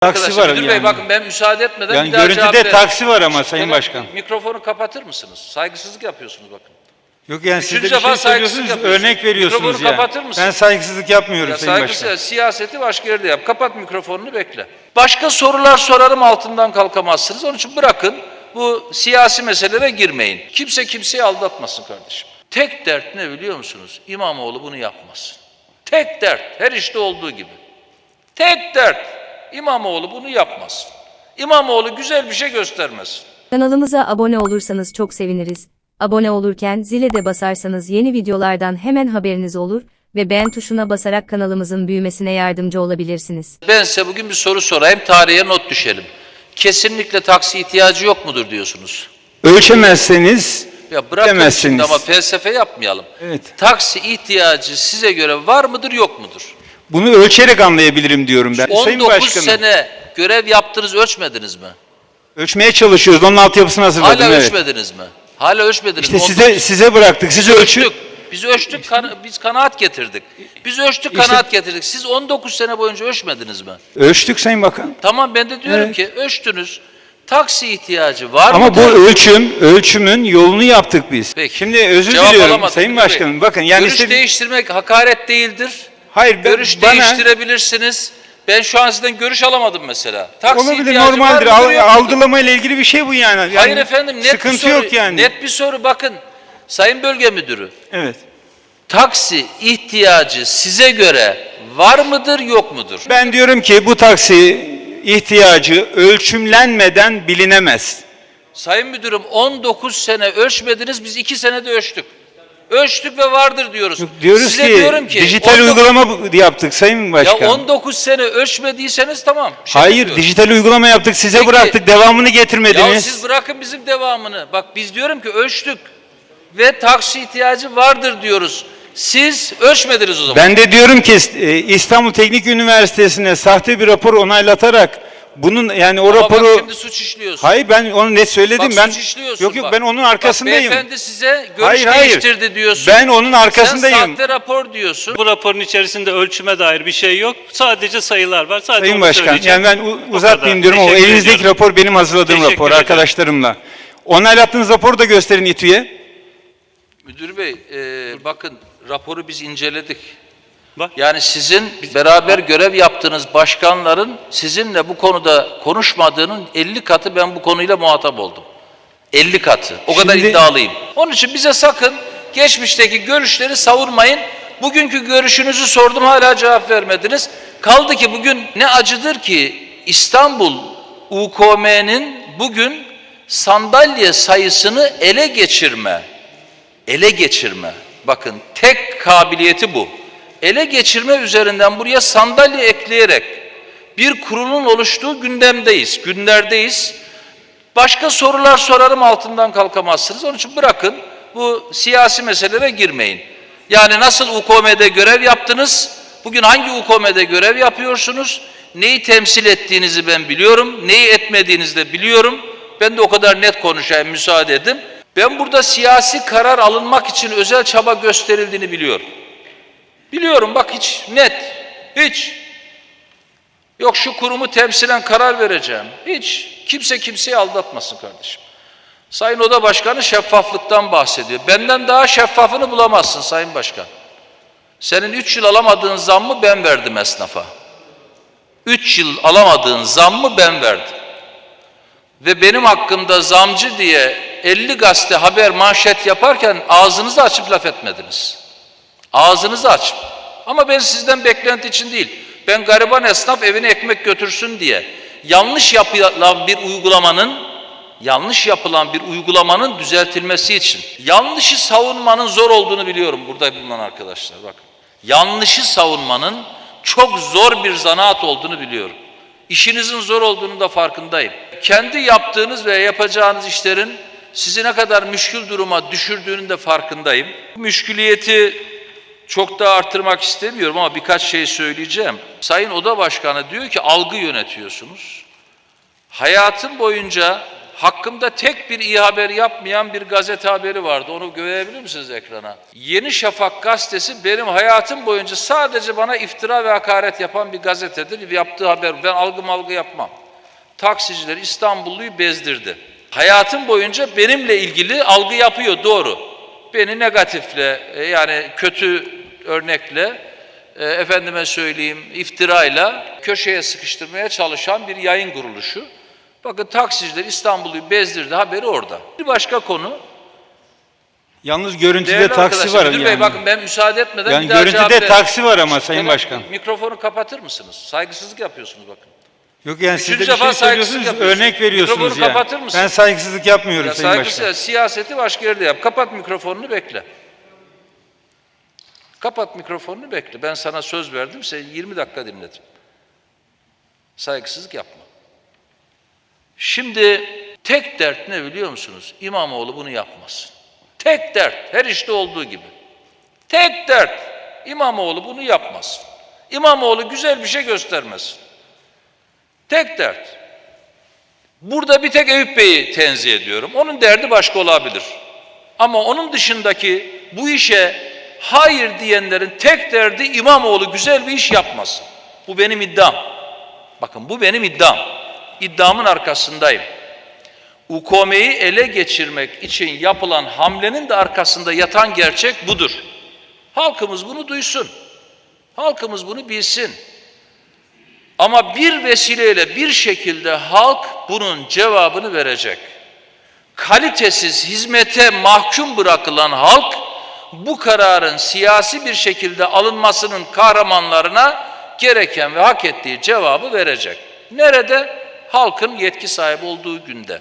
Taksi var Müdür yani. Bey bakın ben müsaade etmeden Yani bir daha cevap görüntüde ver- taksi var ama Sayın Evet, Başkan. Mikrofonu kapatır mısınız? Saygısızlık yapıyorsunuz bakın. Yok yani siz de Üçüncü bir şey söylüyorsunuz, örnek veriyorsunuz Mikrofonu yani. kapatır mısın? Ben saygısızlık yapmıyorum Ya Sayın saygısı, Başkan. siyaseti başka yerde yap. Kapat mikrofonunu bekle. Başka sorular sorarım altından kalkamazsınız. Onun için bırakın bu siyasi meselelere girmeyin. Kimse kimseyi aldatmasın kardeşim. Tek dert ne biliyor musunuz? İmamoğlu bunu yapmasın. Tek dert. Her işte olduğu gibi. Tek dert. İmamoğlu bunu yapmasın. İmamoğlu güzel bir şey göstermesin. Kanalımıza abone olursanız çok seviniriz. Abone olurken zile de basarsanız yeni videolardan hemen haberiniz olur ve beğen tuşuna basarak kanalımızın büyümesine yardımcı olabilirsiniz. Ben size bugün bir soru sorayım, tarihe not düşelim. Kesinlikle taksi ihtiyacı yok mudur diyorsunuz? Ölçemezseniz Ya bırakın Demezsiniz. şimdi ama felsefe yapmayalım. Evet. Taksi ihtiyacı size göre var mıdır yok mudur? Bunu ölçerek anlayabilirim diyorum ben. Sayın 19 Başkanım, sene görev yaptınız ölçmediniz mi? ölçmeye çalışıyoruz. Onun altyapısını hazırladım. Hala evet. ölçmediniz mi? Hala ölçmediniz İşte mi? size size bıraktık. Siz ölçün. ölçtük. Biz ölçtük, kan- biz kanaat getirdik. Biz ölçtük, İşte- kanaat getirdik. Siz 19 sene boyunca ölçmediniz mi? Ölçtük Sayın Bakan. Tamam ben de diyorum Evet. ki ölçtünüz. Taksi ihtiyacı var Ama bu ölçüm, ölçümün yolunu yaptık biz. Peki. Şimdi özür Cevap diliyorum alamadım Sayın Bey. Başkanım. Bakın yani Görüş istedi- değiştirmek hakaret değildir. Hayır ben, Görüş bana değiştirebilirsiniz. Ben şu an sizden görüş alamadım mesela. Taksi olabilir normaldir. Al- algılama ile ilgili bir şey bu yani. Yani Hayır efendim net sıkıntı bir soru. yok yani. Net bir soru bakın. Sayın Bölge Müdürü, Evet. taksi ihtiyacı size göre var mıdır yok mudur? Ben diyorum ki bu taksi ihtiyacı ölçümlenmeden bilinemez. Sayın Müdürüm 19 sene ölçmediniz biz 2 senede ölçtük. Ölçtük ve vardır diyoruz. Diyoruz Size ki, diyorum ki dijital 19 uygulama yaptık Sayın Ya Başkan. 19 sene ölçmediyseniz tamam. şey Hayır demiyorum. dijital uygulama yaptık size Peki. bıraktık devamını Ya getirmediniz. siz bırakın bizim devamını. Bak biz diyorum ki ölçtük ve taksi ihtiyacı vardır diyoruz. Siz ölçmediniz o zaman. Ben de diyorum ki e, İstanbul Teknik Üniversitesi'ne sahte bir rapor onaylatarak bunun yani o Ama raporu bak şimdi suç işliyorsun. Hayır ben onu net söyledim Bak ben suç işliyorsun Yok yok bak. ben onun Bak, arkasındayım. beyefendi size görüş Hayır, hayır. değiştirdi diyorsun. Ben onun arkasındayım. Sen sahte rapor diyorsun. Bu raporun içerisinde ölçüme dair bir şey yok. Sadece sayılar var. Sadece Sayın onu Başkan söyleyeceğim. yani ben u- O uzatmayayım kadar. diyorum ama Teşekkür elinizdeki ediyorum. rapor benim hazırladığım Teşekkür rapor ederim. arkadaşlarımla. Onaylattığınız raporu da gösterin İTÜ'ye. Müdür Bey e, bakın raporu biz inceledik. Bak. Yani sizin beraber görev yaptığınız başkanların sizinle bu konuda konuşmadığının 50 katı ben bu konuyla muhatap oldum. 50 katı. O kadar Şimdi- iddialıyım. Onun için bize sakın geçmişteki görüşleri savurmayın. Bugünkü görüşünüzü sordum hala cevap vermediniz. Kaldı ki bugün ne acıdır ki İstanbul UKM'nin bugün sandalye sayısını ele geçirme ele geçirme. Bakın tek kabiliyeti bu. Ele geçirme üzerinden buraya sandalye ekleyerek bir kurulun oluştuğu gündemdeyiz, günlerdeyiz. Başka sorular sorarım altından kalkamazsınız. Onun için bırakın bu siyasi meselelere girmeyin. Yani nasıl UKM'de görev yaptınız? Bugün hangi UKM'de görev yapıyorsunuz? Neyi temsil ettiğinizi ben biliyorum. Neyi etmediğinizi de biliyorum. Ben de o kadar net konuşayım müsaade edin. Ben burada siyasi karar alınmak için özel çaba gösterildiğini biliyorum. Biliyorum bak hiç net. Hiç. Yok şu kurumu temsilen karar vereceğim. Hiç. Kimse kimseyi aldatmasın kardeşim. Sayın Oda Başkanı şeffaflıktan bahsediyor. Benden daha şeffafını bulamazsın Sayın Başkan. Senin üç yıl alamadığın zammı ben verdim esnafa. Üç yıl alamadığın zammı ben verdim. Ve benim hakkımda zamcı diye 50 gazete haber manşet yaparken ağzınızı açıp laf etmediniz. Ağzınızı açıp. Ama ben sizden beklenti için değil. Ben gariban esnaf evine ekmek götürsün diye yanlış yapılan bir uygulamanın yanlış yapılan bir uygulamanın düzeltilmesi için yanlışı savunmanın zor olduğunu biliyorum burada bulunan arkadaşlar bakın. Yanlışı savunmanın çok zor bir zanaat olduğunu biliyorum. İşinizin zor olduğunu da farkındayım. Kendi yaptığınız ve yapacağınız işlerin sizi ne kadar müşkül duruma düşürdüğünün de farkındayım. Müşküliyeti çok da artırmak istemiyorum ama birkaç şey söyleyeceğim. Sayın Oda Başkanı diyor ki algı yönetiyorsunuz. Hayatım boyunca hakkımda tek bir iyi haber yapmayan bir gazete haberi vardı. Onu görebilir misiniz ekrana? Yeni Şafak gazetesi benim hayatım boyunca sadece bana iftira ve hakaret yapan bir gazetedir. Yaptığı haber, ben algı malgı yapmam. Taksiciler İstanbulluyu bezdirdi. Hayatım boyunca benimle ilgili algı yapıyor, doğru. Beni negatifle, e, yani kötü örnekle, e, efendime söyleyeyim iftirayla köşeye sıkıştırmaya çalışan bir yayın kuruluşu. Bakın taksiciler İstanbul'u bezdirdi haberi orada. Bir başka konu. Yalnız görüntüde Değerli taksi var Müdür Bey yani. bakın ben müsaade etmeden Yani bir daha cevap görüntüde taksi var ama Sayın Tamam, Başkan. Mikrofonu kapatır mısınız? Saygısızlık yapıyorsunuz bakın. Yok yani siz de bir şey söylüyorsunuz, örnek veriyorsunuz Mikrofonu yani. kapatır mısın? Ben saygısızlık yapmıyorum Ya Sayın saygısız Başkan. siyaseti başka yerde yap. Kapat mikrofonunu bekle. Kapat mikrofonunu bekle. Ben sana söz verdim. Seni 20 dakika dinledim. Saygısızlık yapma. Şimdi tek dert ne biliyor musunuz? İmamoğlu bunu yapmasın. Tek dert. Her işte olduğu gibi. Tek dert. İmamoğlu bunu yapmasın. İmamoğlu güzel bir şey göstermesin. Tek dert. Burada bir tek Eyüp Bey'i tenzih ediyorum. Onun derdi başka olabilir. Ama onun dışındaki bu işe hayır diyenlerin tek derdi İmamoğlu güzel bir iş yapmasın. Bu benim iddiam. Bakın bu benim iddiam. İddiamın arkasındayım. UKM'yi ele geçirmek için yapılan hamlenin de arkasında yatan gerçek budur. Halkımız bunu duysun. Halkımız bunu bilsin. Ama bir vesileyle bir şekilde halk bunun cevabını verecek. Kalitesiz hizmete mahkum bırakılan halk bu kararın siyasi bir şekilde alınmasının kahramanlarına gereken ve hak ettiği cevabı verecek. Nerede? Halkın yetki sahibi olduğu günde.